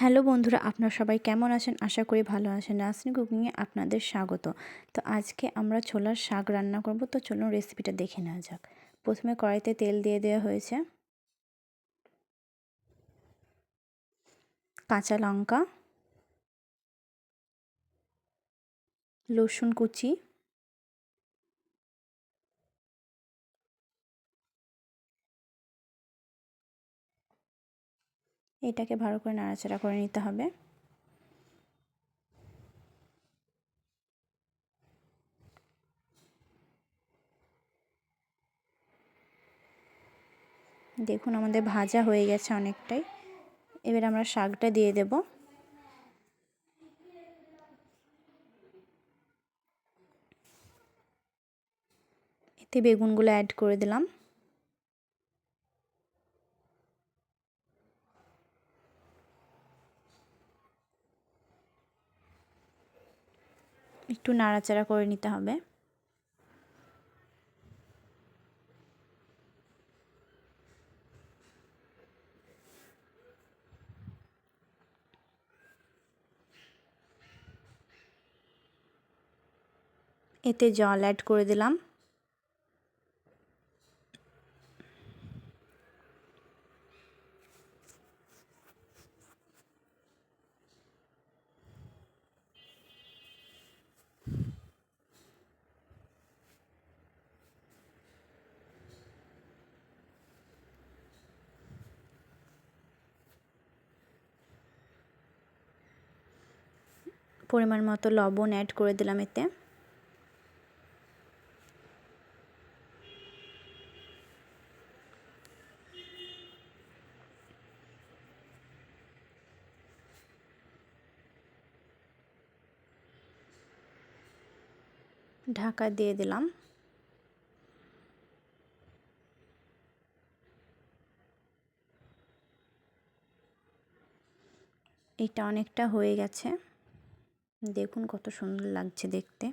Hello বন্ধুরা, আপনারা সবাই কেমন আছেন? আশা করি ভালো আছেন। নাসনি কুকিংয়ে আপনাদের স্বাগত। তো আজকে আমরা ছোলার শাক রান্না করব। তো চলুন রেসিপিটা দেখে নেওয়া যাক। প্রথমে কড়াইতে তেল দিয়ে দেওয়া হয়েছে। কাঁচা লঙ্কা, রসুন কুচি এটাকে ভালো করে নাড়াচাড়া করে নিতে হবে। দেখুন আমাদের ভাজা হয়ে গেছে অনেকটাই। এবার আমরা শাকটা দিয়ে দেব। এতে বেগুনগুলো অ্যাড করে দিলাম। একটু নাড়াচাড়া করে নিতে হবে। এতে জল অ্যাড করে দিলাম। পরিমাণ মতো লবণ অ্যাড করে দিলাম এতে। ঢাকা দিয়ে দিলাম। এটা অনেকটা হয়ে গেছে। দেখুন কত সুন্দর লাগছে দেখতে।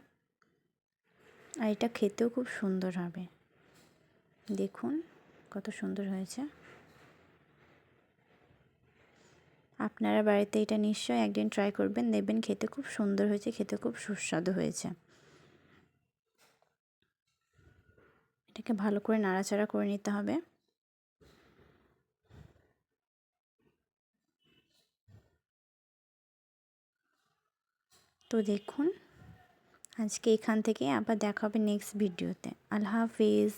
আর এটা খেতেও খুব সুন্দর হবে। দেখুন কত সুন্দর হয়েছে। আপনারা বাড়িতে এটা নিশ্চয়ই একদিন ট্রাই করবেন, দেখবেন খেতে খুব সুন্দর হয়েছে, খেতে খুব সুস্বাদু হয়েছে। এটাকে ভালো করে নাড়াচাড়া করে নিতে হবে। তো দেখুন আজকে এখান থেকে আবার দেখা হবে নেক্সট ভিডিওতে আল্লাহ হাফিজ।